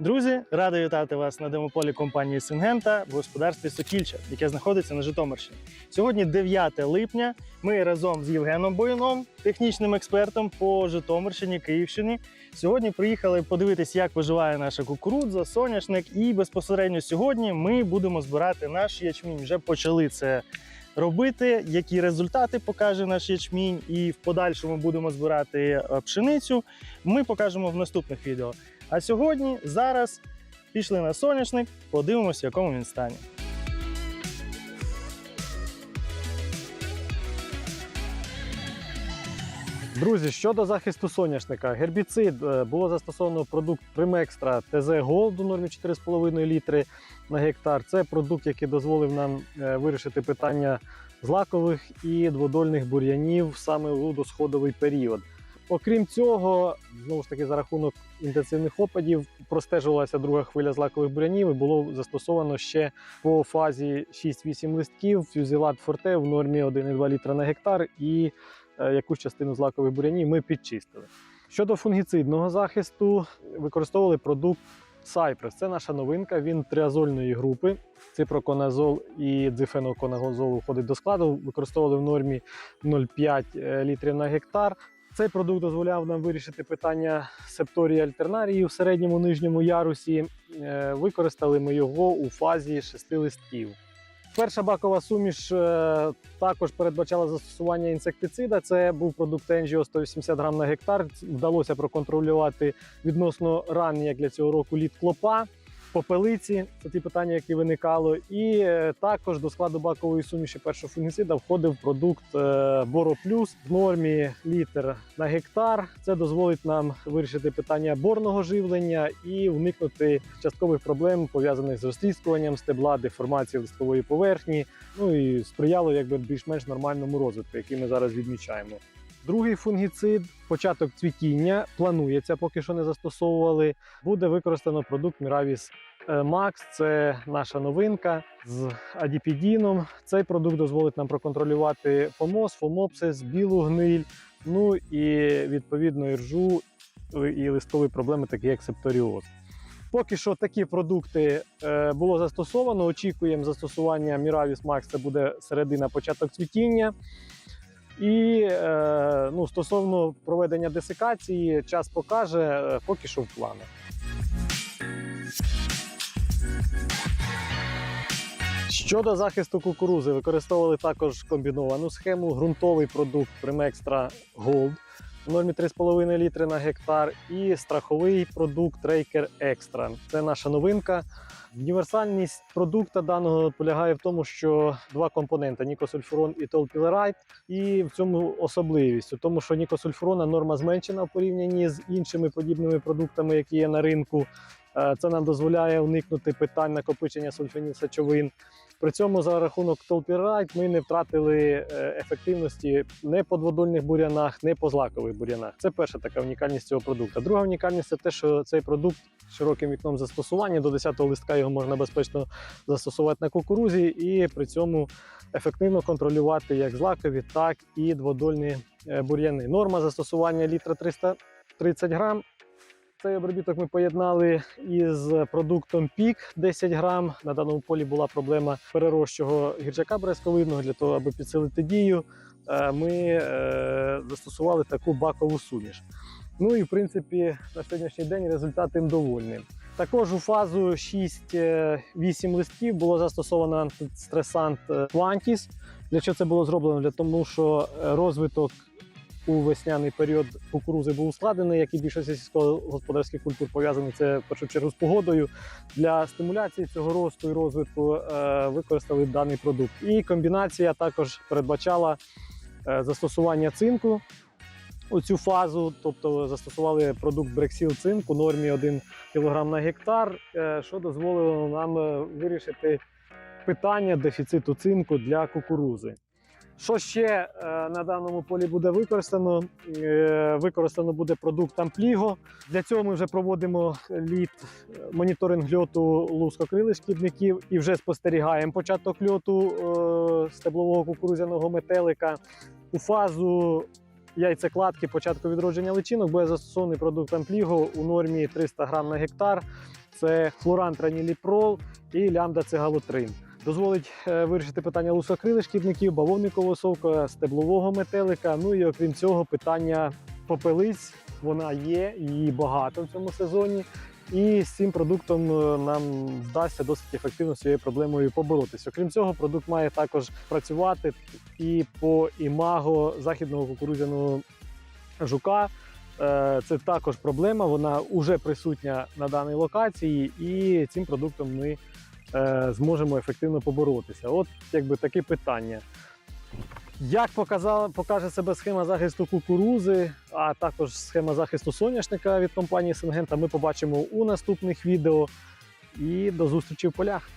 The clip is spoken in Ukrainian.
Друзі, радий вітати вас на демополі компанії Сингента в господарстві Сокільча, яке знаходиться на Житомирщині. Сьогодні 9 липня. Ми разом з Євгеном Боїном, технічним експертом по Житомирщині, Київщині. Сьогодні приїхали подивитись, як виживає наша кукурудза, соняшник. І безпосередньо сьогодні ми будемо збирати наш ячмінь. Вже почали це робити, які результати покаже наш ячмінь, і в подальшому будемо збирати е, пшеницю. Ми покажемо в наступних відео. А сьогодні, зараз пішли на соняшник, подивимося, в якому він стані. Друзі, щодо захисту соняшника, гербіцид е, було застосовано продукт Примекстра ТЗ Голд у нормі 4,5 літри на гектар. Це продукт, який дозволив нам е, вирішити питання злакових і дводольних бур'янів саме у досходовий період. Окрім цього, знову ж таки, за рахунок інтенсивних опадів простежувалася друга хвиля злакових бур'янів і було застосовано ще по фазі 6-8 листків фюзілат форте в нормі 1,2 літра на гектар і якусь частину злакових бур'янів ми підчистили. Щодо фунгіцидного захисту, використовували продукт Cypress. Це наша новинка. Він триазольної групи. Ципроконазол і дзифеноконазол входить до складу. Використовували в нормі 0,5 літрів на гектар. Цей продукт дозволяв нам вирішити питання септорії альтернарії в середньому нижньому ярусі. Е, Використали ми його у фазі шести листків. Перша бакова суміш е, також передбачала застосування інсектицида. Це був продукт Engio 180 грам на гектар. Вдалося проконтролювати відносно ранній, як для цього року, лід клопа. Попелиці, це ті питання, які виникали, і е, також до складу бакової суміші першого фунгіцида входив продукт е, Боро Плюс в нормі літр на гектар. Це дозволить нам вирішити питання борного живлення і уникнути часткових проблем пов'язаних з розтріскуванням стебла, деформацією листової поверхні. Ну і сприяло якби більш-менш нормальному розвитку, який ми зараз відмічаємо. Другий фунгіцид, початок цвітіння, планується, поки що не застосовували. Буде використано продукт Miravis Max. Це наша новинка з адіпідіном. Цей продукт дозволить нам проконтролювати фомоз, фомопсис, білу гниль, ну і відповідно іржу і листові проблеми, такі як септоріоз. Поки що такі продукти е, було застосовано. Очікуємо застосування Miravis Max. Це буде середина початок цвітіння. І е, ну, стосовно проведення десикації, час покаже, е, поки що в плани. Щодо захисту кукурузи, використовували також комбіновану схему, ґрунтовий продукт Primextra Gold в нормі 3,5 літри на гектар і страховий продукт Raker Extra. Це наша новинка. Універсальність продукту даного полягає в тому, що два компоненти нікосульфурон і толпілерайт. І в цьому особливість, у тому, що нікосульфурона норма зменшена в порівнянні з іншими подібними продуктами, які є на ринку. Е, Це нам дозволяє уникнути питань накопичення сульфінів сечовин. При цьому за рахунок толпірайт ми не втратили е, ефективності не по дводольних бур'янах, не по злакових бур'янах. Це перша така унікальність цього продукту. Друга унікальність це те, що цей продукт широким вікном застосування до 10-го листка його можна безпечно застосувати на кукурузі і при цьому ефективно контролювати як злакові, так і дводольні е, бур'яни. Норма застосування літра 330 грам. Цей обробіток ми поєднали із продуктом пік 10 грам. На даному полі була проблема перерощого гірчака бресковидного для того, аби підсилити дію. е, Ми е, застосували таку бакову суміш. Ну і в принципі на сьогоднішній день результат їм довольний. Також у фазу 6-8 листків було застосовано антистресант е, Quantis. Для чого це було зроблено? Для того, що е, розвиток у весняний період кукурузи був ускладений, як і більшості сільськогосподарських культур пов'язаний це в першу чергу з погодою. Для стимуляції цього росту і розвитку е, використали даний продукт. І комбінація також передбачала е, застосування цинку у цю фазу, тобто застосували продукт Брексіл цинк у нормі 1 кг на гектар, е, що дозволило нам е, вирішити питання дефіциту цинку для кукурузи. Що ще е, на даному полі буде використано? Е, використано буде продукт Ампліго. Для цього ми вже проводимо літ е, моніторинг льоту лускокрилих шкідників і вже спостерігаємо початок льоту стеблового кукурудзяного метелика. У фазу яйцекладки початку відродження личинок буде застосований продукт Ампліго у нормі 300 грам на гектар. Це хлорантраніліпрол і лямда-цигалотрин. Дозволить е, вирішити питання лусокрилих шкідників, бавовникового совка, стеблового метелика. Ну і окрім цього, питання попелиць. Вона є, її багато в цьому сезоні. І з цим продуктом е, нам вдасться досить ефективно з цією проблемою поборотися. Окрім цього, продукт має також працювати і по імаго західного кукурудзяного жука. Е, Це також проблема, вона вже присутня на даній локації, і цим продуктом ми зможемо ефективно поборотися. От якби таке питання. Як показала, покаже себе схема захисту кукурузи, а також схема захисту соняшника від компанії Сингента, ми побачимо у наступних відео. І до зустрічі в полях.